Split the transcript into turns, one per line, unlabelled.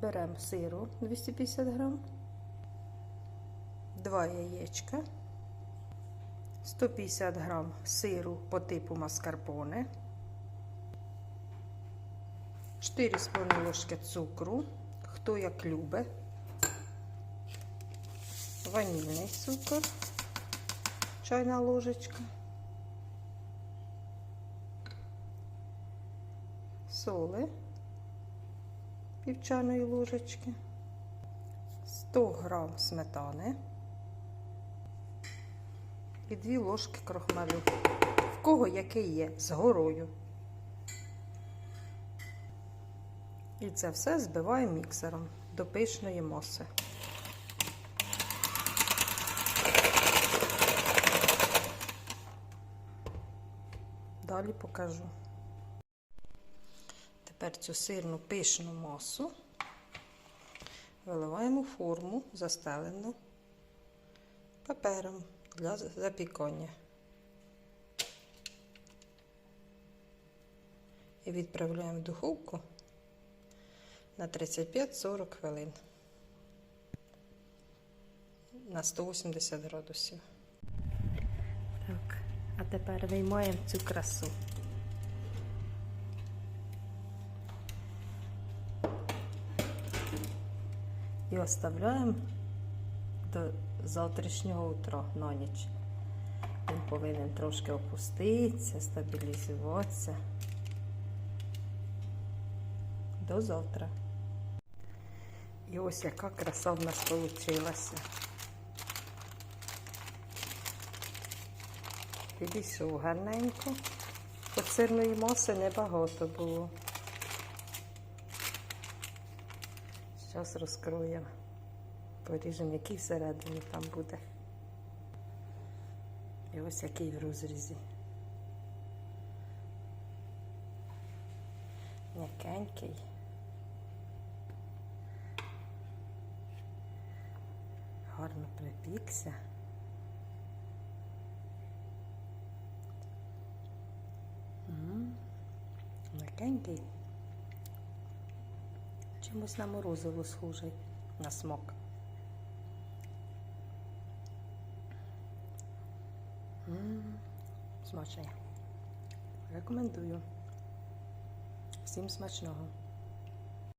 Беремо сиру 250 грам, 2 яєчка, 150 грам сиру по типу маскарпоне, 4 столові ложки цукру, хто як любить, ванільний цукор, чайна ложечка, соли пів чайної ложечки, 100 грам сметани і 2 ложки крохмалю. В кого який є з горою. І це все збиваю міксером до пишної маси. Далі покажу. Тепер цю сирну пишну масу виливаємо форму, застелену папером для запікання. І відправляємо в духовку на 35-40 хвилин на 180 градусів. Так, а тепер виймаємо цю красу. І оставляємо до завтрашнього утра на ніч. Він повинен трошки опуститися, стабілізуватися. До завтра. І ось яка краса в нас вийшла. Підійшов гарненько. От сирної маси небагато було. Зараз розкроємо. Поріжемо, який всередині там буде. І ось який в розрізі. М'якенький. Гарно припікся. М'якенький. Чимось на морозиво схожий на смак. Смачний. Рекомендую. Всім смачного.